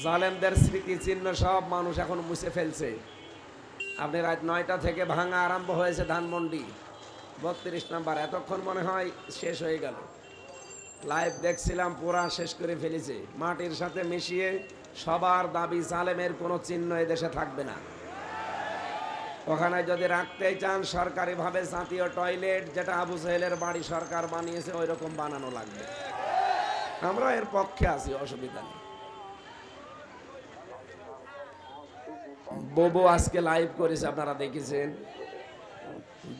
জালেমদের স্মৃতিচিহ্ন সব মানুষ এখন মুছে ফেলছে। আপনি রাত নয়টা থেকে ভাঙা আরম্ভ হয়েছে ধানমন্ডি। বত্রিশ নাম্বার, এতক্ষণ মনে হয় শেষ হয়ে গেল। লাইভ দেখছিলাম, পুরা শেষ করে ফেলেছে। মাটির সাথে মিশিয়ে সবার দাবি জালেমের কোনো চিহ্ন এদেশে থাকবে না। ওখানে যদি রাখতেই চান, সরকারিভাবে জাতীয় টয়লেট, যেটা আবু সাহেলের বাড়ি সরকার বানিয়েছে ওই রকম বানানো লাগবে। আমরা এর পক্ষে আছি, অসুবিধা নেই। বোবো আজকে লাইভ করেছে, আপনারা দেখেছেন?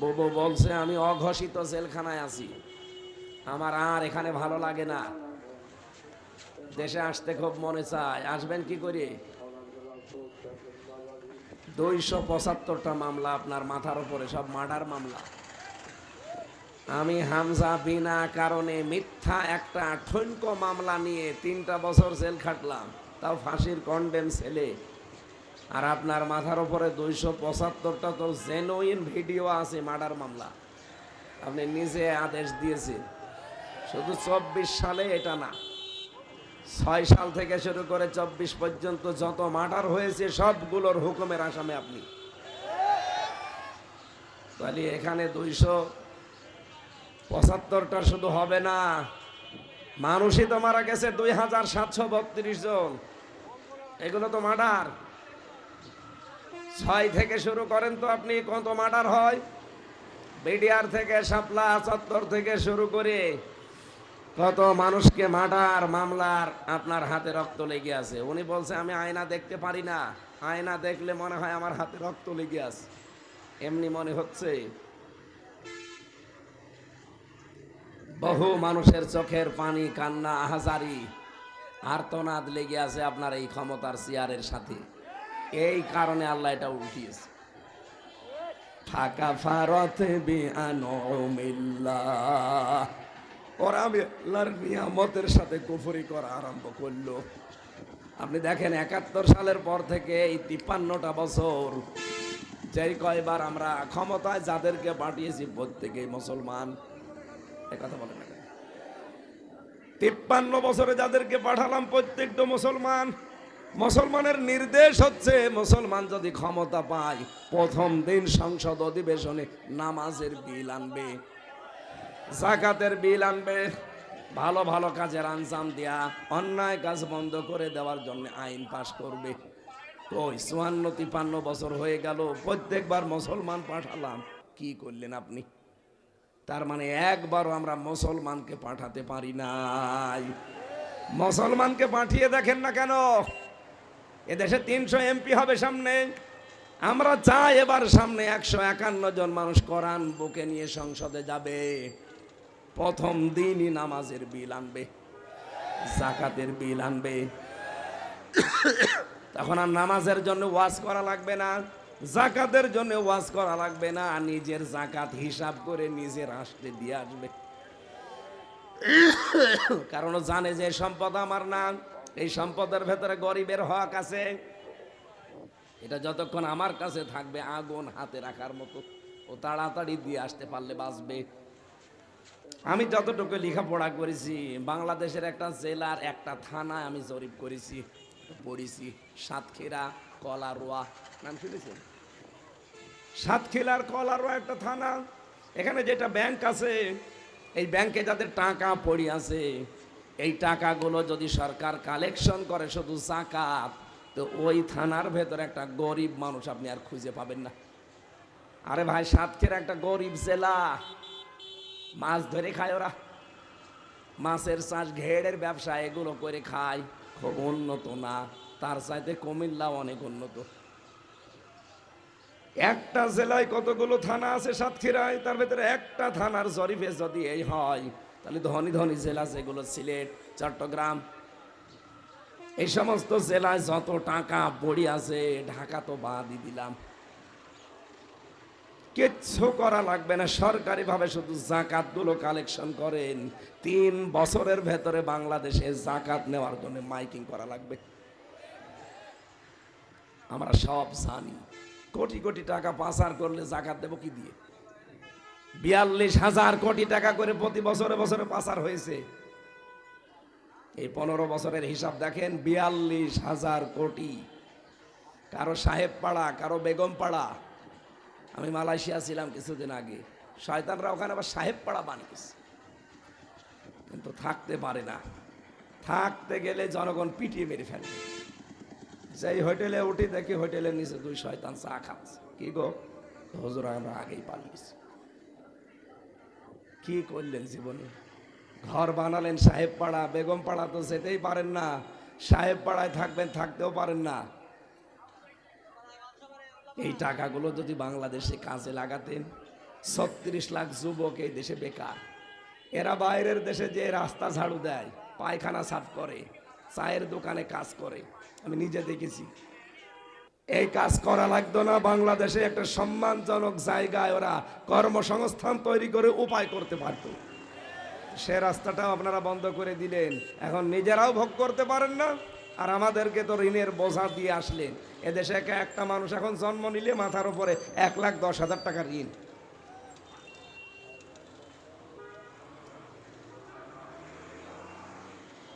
বোবো বলছে, আমি অঘোষিত জেলখানায় আছি। আমার আর এখানে ভালো লাগে না। দেশে আসতে খুব মনে চায়। আসবেন কি করে? দুইশো পঁচাত্তরটা মামলা আপনার মাথার উপরে, সব মার্ডার মামলা। আমি হামজা বিনা কারণে মিথ্যা একটা ঠৈনকো মামলা নিয়ে তিনটা বছর জেল খাটলাম। তাও ফাঁসির কন্ডেম ছেলে। আর আপনার মাথার উপরে দুইশো পঁচাত্তরটা তো জেনুইন ভিডিও আছে মার্ডার মামলা। আপনি নিজে আদেশ দিয়েছেন। শুধু চব্বিশ সালে এটা না, ছয় সাল থেকে শুরু করে চব্বিশ পর্যন্ত যত মার্ডার হয়েছে সবগুলোর হুকুমের আসামে আপনি। তাহলে এখানে দুইশো পঁচাত্তরটা শুধু হবে না, মানুষই তো মারা গেছে দুই হাজার সাতশো বত্রিশ জন। এগুলো তো মার্ডার। ছয় থেকে শুরু করেন তো আপনি, কত মার্ডার হয়? বিডিআর থেকে, শাপলা চত্বর থেকে শুরু করে কত মানুষকে মার্ডার, মামলার আপনার হাতে রক্ত লেগে আছে। উনি বলছে, আমি আয়না দেখতে পারি না। আয়না দেখলে মনে হয় আমার হাতে রক্ত লেগে আছে। এমনি মনে হচ্ছে, বহু মানুষের চোখের পানি, কান্না আহাজারি আর্তনাদ লেগে আছে আপনার এই ক্ষমতার চেয়ারের সাথে। এই কারণে আল্লাহ এটা উঠিয়েছে। ফাঁকা ফারত আল্লাহর নিয়ামতের সাথে কুফরি করা আরম্ভ করল। আপনি দেখেন একাত্তর সালের পর থেকে এই তিপ্পান্নটা বছর, যেই কয়বার আমরা ক্ষমতায় যাদেরকে পাঠিয়েছি প্রত্যেকেই মুসলমান। এ কথা বলেন না তিপ্পান্ন বছরে যাদেরকে পাঠালাম প্রত্যেকটা মুসলমান। মুসলমানের নির্দেশ হচ্ছে, মুসলমান যদি ক্ষমতা পায়, প্রথম দিন সংসদ অধিবেশনে নামাজের বিল আনবে, জাকাতের বিল আনবে, ভালো ভালো কাজের আঞ্জাম দেয়া অন্যায় কাজ বন্ধ করে দেওয়ার জন্য আইন পাশ করবে। ওই চুয়ান্ন, তিপান্ন বছর হয়ে গেল, প্রত্যেকবার মুসলমান পাঠালাম। কি করলেন আপনি? তার মানে একবারও আমরা মুসলমানকে পাঠাতে পারি নাই। মুসলমানকে পাঠিয়ে দেখেন না কেন? এদেশে তিনশো এমপি হবে সামনে। আমরা চাই এবার সামনে একশো একান্ন জন মানুষ কোরআন বুকে নিয়ে সংসদে যাবে। প্রথম দিনই নামাজের বিল আনবে, জাকাতের বিল আনবে। তখন আর নামাজের জন্য ওয়াজ করা লাগবে না, জাকাতের জন্য ওয়াজ করা লাগবে না, নিজের জাকাত হিসাব করে নিজের আসতে দিয়ে আসবে। কারণ জানে যে সম্পদ আমার না। এই সম্পদের ভেতরে গরিবের হক আছে। এটা যতক্ষণ আমার কাছে থাকবে, আগুন হাতে রাখার মতো। ও তাড়াতাড়ি দিয়ে আসতে পারলে বাঁচবে। আমি যতটুকু লেখাপড়া করেছি, বাংলাদেশের একটা জেলার একটা থানায় আমি জরিপ করেছি, পড়েছি। সাতক্ষীরা, কলারোয়া, নাম শুনেছেন? সাতক্ষীরার কলারোয়া একটা থানা। এখানে যেটা ব্যাংক আছে, এই ব্যাংকে যাদের টাকা পড়ে আছে এই টাকাগুলো যদি সরকার কালেকশন করে শুধু জাকাত, তো ওই থানার ভেতরে একটা গরিব মানুষ আপনি আর খুঁজে পাবেন না। আরে ভাই, সাতক্ষীরা একটা গরিব জেলা। মাছ ধরে খায় ওরা। মাছের চাষ ঘেরের ব্যবসা, এগুলো করে খায়। খুব উন্নত না, তার চাইতে কুমিল্লা অনেক উন্নত। একটা জেলায় কতগুলো থানা আছে সাতক্ষীরায়? তার ভেতরে একটা থানার জরিপে যদি এই হয় তাহলে ধনী ধনী জেলা যেগুলো সিলেট, চট্টগ্রাম, এই সমস্ত জেলায় যত টাকা পড়ি আছে, ঢাকা তো বাদই দিলাম। কিচ্ছু করা লাগবে না, সরকারিভাবে শুধু জাকাতগুলো কালেকশন করেন। তিন বছরের ভেতরে বাংলাদেশে জাকাত নেওয়ার জন্য মাইকিং করা লাগবে। আমরা সব জানি। কোটি কোটি টাকা পাচার করলে জাকাত দেবো কি দিয়ে? বিয়াল্লিশ হাজার কোটি টাকা করে প্রতি বছরে বছরে পাচার হয়েছে। এই পনেরো বছরের হিসাব দেখেন, বিয়াল্লিশ হাজার কোটি। কারও সাহেব পাড়া কারও বেগম পাড়া আমি মালয়েশিয়া ছিলাম কিছুদিন আগে। শয়তানরা ওখানে আবার সাহেব পাড়া বানিয়েছে। কিন্তু থাকতে পারে না। থাকতে গেলে জনগণ পিটিয়ে মেরে ফেলবে সেই হোটেলে উঠি দেখি হোটেলের নিচে দুই শয়তান চা খাচ্ছে। কি গো? হুজুর আমরা আগেই পালিয়েছি। কি করলেন জীবনে? ঘর বানালেন, সাহেব পাড়া, বেগম পাড়া তো যেতেই পারেন না। সাহেব পাড়ায় থাকবেন, থাকতেও পারেন না। এই টাকাগুলো যদি বাংলাদেশে কাজে লাগাতেন, ছত্রিশ লাখ যুবক এই দেশে বেকার। এরা বাইরের দেশে যে রাস্তা ঝাড়ু দেয়, পায়খানা সাফ করে, চায়ের দোকানে কাজ করে, আমি নিজে দেখেছি। এই কাজ করা লাগতো না। বাংলাদেশে একটা সম্মানজনক জায়গায় ওরা কর্মসংস্থান তৈরি করে উপায় করতে পারতো। সে রাস্তাটাও আপনারা বন্ধ করে দিলেন। এখন নিজেরাও ভোগ করতে পারেন না। আর আমাদেরকে তো ঋণের বোঝা দিয়ে আসলেন। এদেশে একা একটা মানুষ এখন জন্ম নিলে মাথার উপরে এক লাখ দশ হাজার টাকা ঋণ।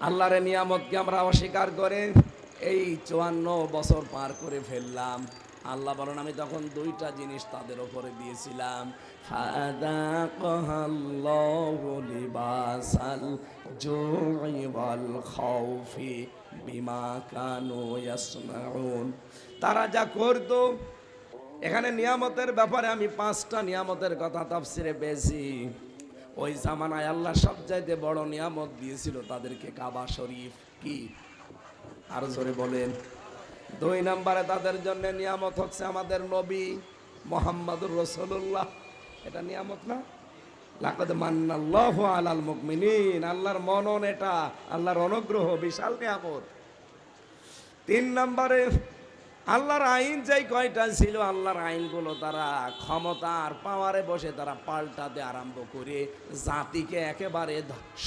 আল্লাহরে নিয়ামতকে আমরা অস্বীকার করে এই চুয়ান্ন বছর পার করে ফেললাম। আল্লাহ বলেন, আমি তখন দুইটা জিনিস তাদের ওপরে দিয়েছিলাম বিমা তারা যা করতো, এখানে নিয়ামতের ব্যাপারে আমি পাঁচটা নিয়ামতের কথা তাফসিরে পেয়েছি। ওই জামানায় আল্লাহ সবচাইতে বড় নিয়ামত দিয়েছিল তাদেরকে কাবা শরীফ কি? আরও জোরে বলেন। দুই নাম্বারে তাদের জন্য নিয়ামত হচ্ছে আমাদের নবী মোহাম্মদুর রসুল্লাহ এটা নিয়ামত না? লাকদ মান্নাল্লাহু আলাল মুকমিনিন। আল্লাহর মনন এটা, আল্লাহর অনুগ্রহ, বিশাল নিয়ামত। তিন নম্বরে আল্লাহর আইন যেই কয়টা ছিল, আল্লাহর আইনগুলো তারা ক্ষমতার পাওয়ারে বসে তারা পাল্টাতে আরম্ভ করে, জাতিকে একেবারে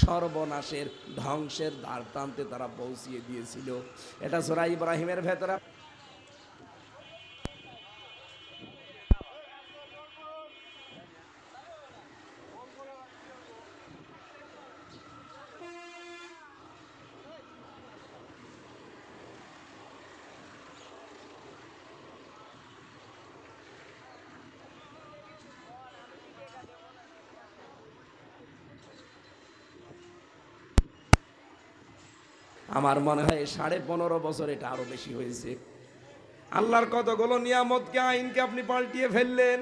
সর্বনাশের ধ্বংসের দ্বার তারা পৌঁছিয়ে দিয়েছিল। এটা সোরা ইব্রাহিমের ভেতরে আমার মনে হয় সাড়ে পনেরো বছর এটা আরও বেশি হয়েছে। আল্লাহর কতগুলো নিয়ামতকে আইনকে আপনি পাল্টিয়ে ফেললেন।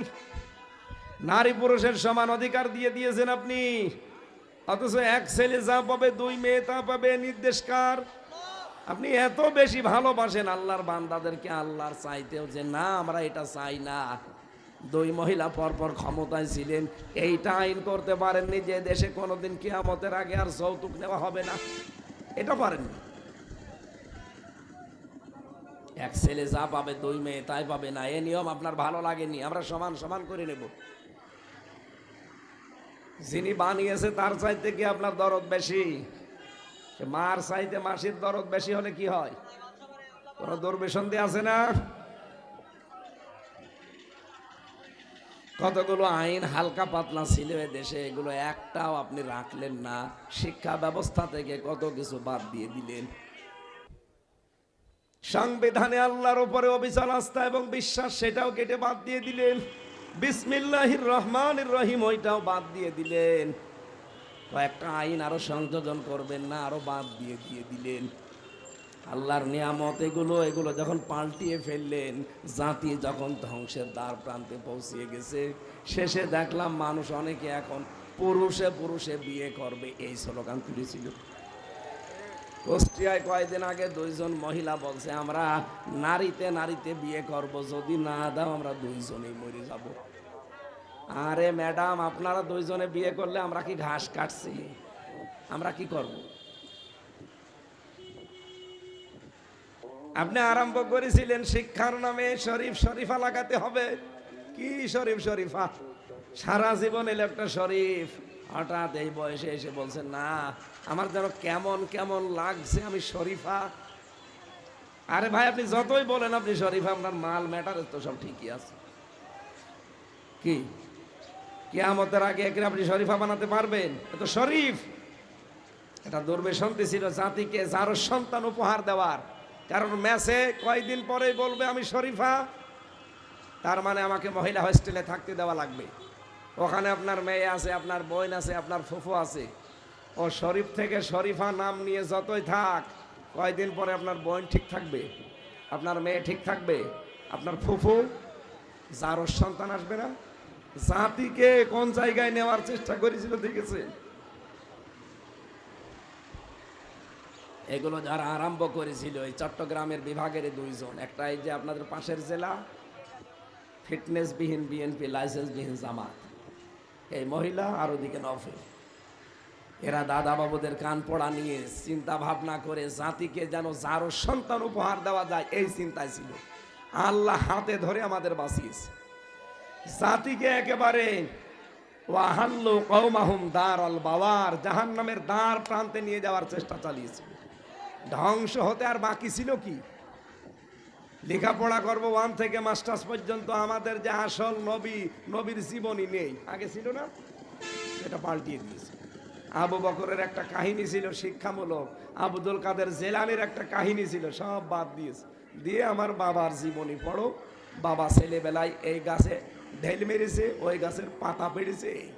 নারী পুরুষের সমান অধিকার দিয়ে দিয়েছেন আপনি। অথচ এক ছেলে যা পাবে, দুই মেয়ে তা পাবে, নির্দেশকার। আপনি এত বেশি ভালোবাসেন আল্লাহর বান্দাদেরকে, আল্লাহর চাইতেও যে না, আমরা এটা চাই না। দুই মহিলা পরপর ক্ষমতায় ছিলেন, এইটা আইন করতে পারেননি যে দেশে কোনোদিন কিয়ামতের আগে আর যৌতুক নেওয়া হবে না। এটা পারেননি এক ছেলে যা পাবে দুই মেয়ে, তাই পাবে না। এ নিয়ম আপনার ভালো লাগেনি, আমরা সমান সমান করে নেব। যিনি বানিয়েছে, তার চাইতে কি আপনার দরদ বেশি? মার চাইতে মাসির দরদ বেশি হলে কি হয়? কোন দুর্বেশন্তি আছে না? কতগুলো আইন হালকা পাতলা ছিল দেশে, এগুলো একটাও আপনি রাখলেন না। শিক্ষা ব্যবস্থা থেকে কত কিছু বাদ দিয়ে দিলেন। সংবিধানে আল্লাহর উপরে অবিচল আস্থা এবং বিশ্বাস, সেটাও কেটে বাদ দিয়ে দিলেন। বিসমিল্লাহির রহমান রহিম, ওইটাও বাদ দিয়ে দিলেন। কয়েকটা আইন আরও সংযোজন করবেন না, আরও বাদ দিয়ে দিয়ে দিলেন। আল্লাহর নিয়ামত এগুলো এগুলো যখন পাল্টিয়ে ফেললেন, জাতি যখন ধ্বংসের দ্বার প্রান্তে পৌঁছিয়ে গেছে, শেষে দেখলাম মানুষ অনেকে এখন পুরুষে পুরুষে বিয়ে করবে, এই স্লোগান তুলেছিল। কুষ্টিয়ায় কয়েকদিন আগে দুইজন মহিলা বলছে, আমরা নারীতে নারীতে বিয়ে করব, যদি না দাও আমরা দুইজনেই মরে যাব। আরে ম্যাডাম, আপনারা দুইজনে বিয়ে করলে আমরা কি ঘাস কাটছি? আমরা কি করব? আপনি আরম্ভ করেছিলেন শিক্ষার নামে শরীফ শরীফা লাগাতে হবে। কি শরীফ শরীফা? সারা জীবন এলো একটা শরীফ। হঠাৎ এই বয়সে এসে বলছেন না, আমার যেন কেমন কেমন লাগছে আমি শরীফা। আরে ভাই, আপনি যতই বলেন আপনি শরীফা, আপনার মাল ম্যাটার তো সব ঠিকই আছে। কি? কেয়ামতের আগে একে আপনি শরীফা বানাতে পারবেন? এ তো শরীফ। এটা দুর্বেশন্তি ছিল জাতিকে যারো সন্তান উপহার দেওয়ার। কারণ ম্যাচে কয়দিন পরেই বলবে আমি শরীফা। তার মানে আমাকে মহিলা হোস্টেলে থাকতে দেওয়া লাগবে। ওখানে আপনার মেয়ে আছে, আপনার বোন আছে, আপনার ফুফু আছে। ও শরীফ থেকে শরীফা নাম নিয়ে যতই থাক, কয়দিন পরে আপনার বোন ঠিক থাকবে? আপনার মেয়ে ঠিক থাকবে? আপনার ফুফু? যারও সন্তান আসবে না? জাতিকে কোন জায়গায় নেওয়ার চেষ্টা করেছিল দেখেছে এগুলো যারা আরম্ভ করেছিল, এই চট্টগ্রামের বিভাগের দুইজন। একটা এই যে আপনাদের পাশের জেলা, ফিটনেসবিহীন বিএনপি, লাইসেন্সবিহীন জামাত। এই মহিলা আর ওদিকে নফেল এরা দাদা বাবুদের কান পড়া নিয়ে চিন্তা ভাবনা করে জাতিকে যেন যারও সন্তান উপহার দেওয়া যায়, এই চিন্তায় ছিল। আল্লাহ হাতে ধরে আমাদের বাঁচিয়েছে। জাতিকে একেবারে ওয়াহাল্লু কৌমাহুম দার আল বাওয়ার জাহান নামের দ্বার প্রান্তে নিয়ে যাওয়ার চেষ্টা চালিয়েছিল ধ্বংস হতে আর বাকি ছিল কি? লেখাপড়া করব ওয়ান থেকে মাস্টার্স পর্যন্ত আমাদের যে আসল নবী, নবীর জীবনী নেই। আগে ছিল না? এটা পাল্টিয়ে দিয়েছে। আবু বকরের একটা কাহিনী ছিল শিক্ষামূলক। আবুদুল কাদের জেলানির একটা কাহিনী ছিল, সব বাদ দিয়েছে। দিয়ে আমার বাবার জীবনী পড়ো। বাবা ছেলেবেলায় এই গাছে ঢেল মেরেছে, ওই গাছের পাতা পেড়েছে।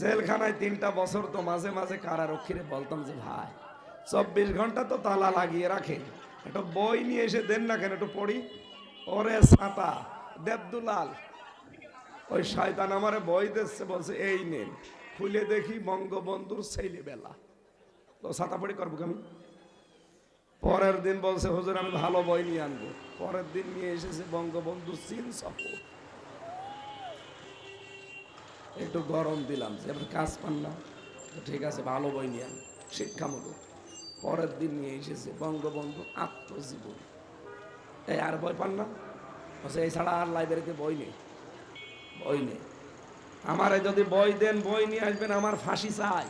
জেলখানায় তিনটা বছর তো মাঝে মাঝে কারারক্ষীরে বলতাম যে, ভাই, চব্বিশ ঘণ্টা তো তালা লাগিয়ে রাখেন। একটা বই নিয়ে এসে দেন না কেন, একটু পড়ি। ওরে ছাতা দেবদুলাল, ওই শয়তান আমারে বই দিচ্ছে, বলছে, এই নেন, খুলে দেখি বঙ্গবন্ধুর ছেলেবেলা। তো ছাতা পড়ি করব আমি? পরের দিন বলছে, হুজুর, আমি ভালো বই নিয়ে আনব। পরের দিন নিয়ে এসেছে বঙ্গবন্ধুর চীন সফর। একটু গরম দিলাম, যে কাজ পান না ঠিক আছে, ভালো বই নিয়ে শিক্ষামূলক। পরের দিন নিয়ে এসেছে বঙ্গবন্ধু আত্মজীবন। এই আর বই পান না? বলছে এছাড়া আর লাইব্রেরিতে বই নেই বই নেই। আমারে যদি বই দেন, বই নিয়ে আসবেন, আমার ফাঁসি চাই।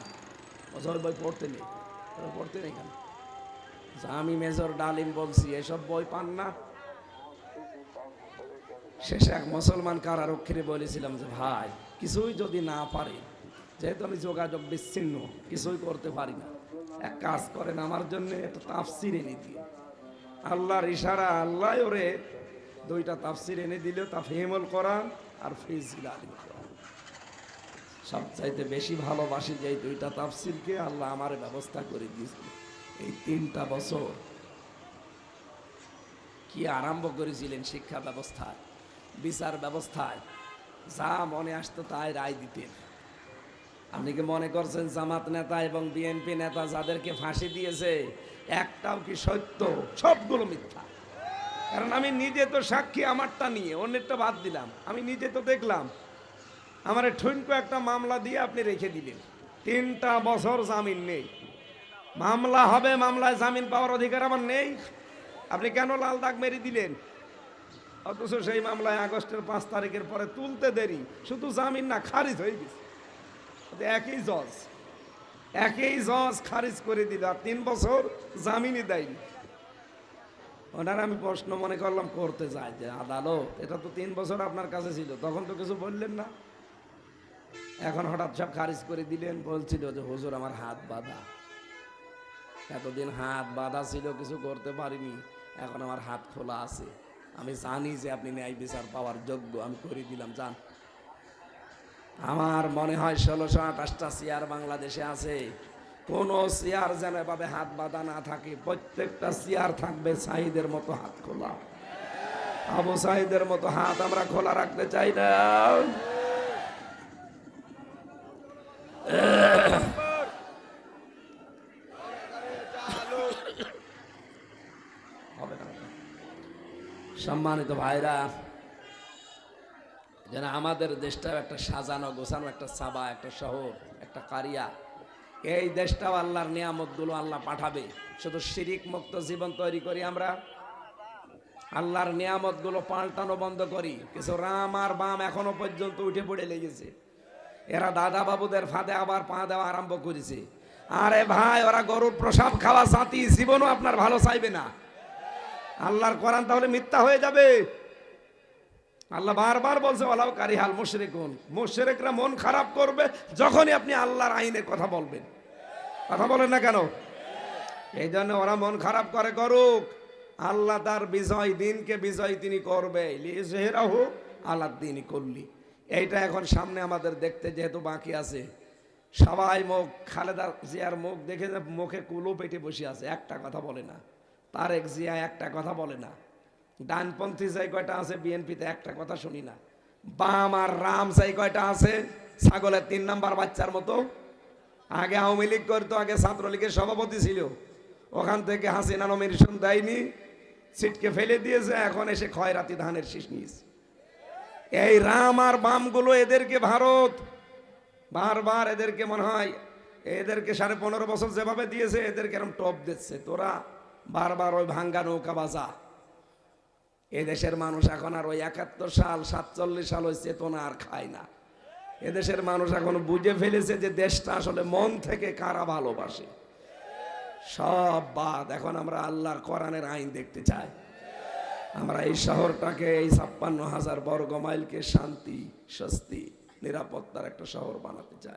বলছে, ওই বই পড়তে নেই। পড়তে নেই কেন? আমি মেজর ডালিম বলছি, এসব বই পান না। শেষে এক মুসলমান কারারক্ষীরে বলেছিলাম যে, ভাই কিছুই যদি না পারে, যেহেতু আমি যোগাযোগ বিচ্ছিন্ন, কিছুই করতে পারি না। এক কাজ করেন, আমার জন্য একটা তাফসির এনে দিয়ে। আল্লাহর ইশারা, আল্লাহ ওরে দুইটা তাফসির এনে দিলে তা ফেমল করান আর ফিজিল। সবচাইতে বেশি ভালোবাসি যে এই দুইটা তাফসিরকে আল্লাহ আমার ব্যবস্থা করে দিয়েছিল এই তিনটা বছর কি আরম্ভ করেছিলেন শিক্ষা ব্যবস্থায়, বিচার ব্যবস্থায় যা মনে আসতো তাই রায় দিতেন আপনি কি মনে করছেন জামাত নেতা এবং বিএনপি নেতা যাদেরকে ফাঁসি দিয়েছে, একটাও কি সত্য? সবগুলো মিথ্যা। কারণ আমি নিজে তো সাক্ষী আমারটা নিয়ে, অন্যেরটা বাদ দিলাম। আমি নিজে তো দেখলাম, আমার ঠুনকো একটা মামলা দিয়ে আপনি রেখে দিলেন। তিনটা বছর জামিন নেই। মামলা হবে, মামলায় জামিন পাওয়ার অধিকার আমার নেই। আপনি কেন লাল দাগ মেরে দিলেন? অথচ সেই মামলায় আগস্টের পাঁচ তারিখের পরে তুলতে দেরি। শুধু জামিন না, খারিজ হয়ে গেছে। একই জজ একই জজ খারিজ করে দিল আর তিন বছর জামিনই দেয়নি। ওনার আমি প্রশ্ন মনে করলাম, করতে চাই যে আদালত, এটা তো তিন বছর আপনার কাছে ছিল, তখন তো কিছু বললেন না। এখন হঠাৎ সব খারিজ করে দিলেন, বলছিল যে হুজুর আমার হাত বাঁধা। এতদিন হাত বাঁধা ছিল, কিছু করতে পারিনি, এখন আমার হাত খোলা আছে। আমি জানি যে আপনি ন্যায় বিচার পাওয়ার যোগ্য, আমি করে দিলাম জান আমার মনে হয় ষোলোশো আঠাশটা চেয়ার বাংলাদেশে আছে। কোন চেয়ার যেন এভাবে হাত বাঁধা না থাকে, প্রত্যেকটা চেয়ার থাকবে সাহিদের মতো হাত খোলা। আবু সাহিদের মতো হাত আমরা খোলা রাখতে চাই না। সম্মানিত ভাইরা, যেন আমাদের দেশটাও একটা সাজানো, গোছানো একটা সাবা, একটা শহর, একটা কারিয়া। এই দেশটাও আল্লাহর নিয়ামতগুলো আল্লাহ পাঠাবে। শুধু শিরিক মুক্ত জীবন তৈরি করি আমরা, আল্লাহর নিয়ামতগুলো পাল্টানো বন্ধ করি। কিছু রাম আর বাম এখনও পর্যন্ত উঠে পড়ে লেগেছে। এরা দাদা বাবুদের ফাঁদে আবার পা দেওয়া আরম্ভ করেছে। আরে ভাই, ওরা গরুর প্রসাব খাওয়া জাতি জীবনও আপনার ভালো চাইবে না। আল্লাহর কোরআন তাহলে মিথ্যা হয়ে যাবে। আল্লাহ বারবার বলছে ওলাও কারিহাল মুশরিকুন। মুশরিকরা মন খারাপ করবে যখনই আপনি আল্লাহর আইনের কথা বলবেন। কথা বলেন না কেন? এই জন্য ওরা মন খারাপ করে, করুক। আল্লাহ তার বিজয় দিনকে বিজয় তিনি করবে। আল্লাহ দিনই করলি এইটা এখন সামনে আমাদের দেখতে যেহেতু বাকি আছে। সবাই মুখ, খালেদা জিয়ার মুখ দেখে মুখে কুলো পেটে বসে আছে, একটা কথা বলে না। তারেক জিয়া একটা কথা বলে না। ডানপন্থী যাই কয়টা আছে, বিএনপিতে একটা কথা শুনি না। বাম আর রাম যাই কয়টা আছে, ছাগলের তিন নাম্বার বাচ্চার মতো। আগে আওয়ামী লীগ করতো, আগে ছাত্রলীগের সভাপতি ছিল। ওখান থেকে হাসিনা নমিনেশন দেয়নি। সিটকে ফেলে দিয়েছে, এখন এসে খয়রাতি ধানের শীষ নিয়েছে। এই রাম আর বামগুলো এদেরকে ভারত। বারবার এদেরকে মনে হয়, এদেরকে সাড়ে পনেরো বছর যেভাবে দিয়েছে, এদেরকে এরকম টপ দিচ্ছে। তোরা বারবার ওই ভাঙ্গা নৌকা বাজা। এদেশের মানুষ এখন আর ওই একাত্তর সাল, সাতচল্লিশ সাল ওই চেতনা আর খায় না। এদেশের মানুষ এখন বুঝে ফেলেছে যে দেশটা আসলে মন থেকে কারা ভালোবাসে। সব বাদ। এখন আমরা আল্লাহর কোরআনের আইন দেখতে চাই। আমরা এই শহরটাকে, এই ছাপ্পান্ন হাজার বর্গ মাইলকে শান্তি, স্বস্তি, নিরাপত্তার একটা শহর বানাতে চাই।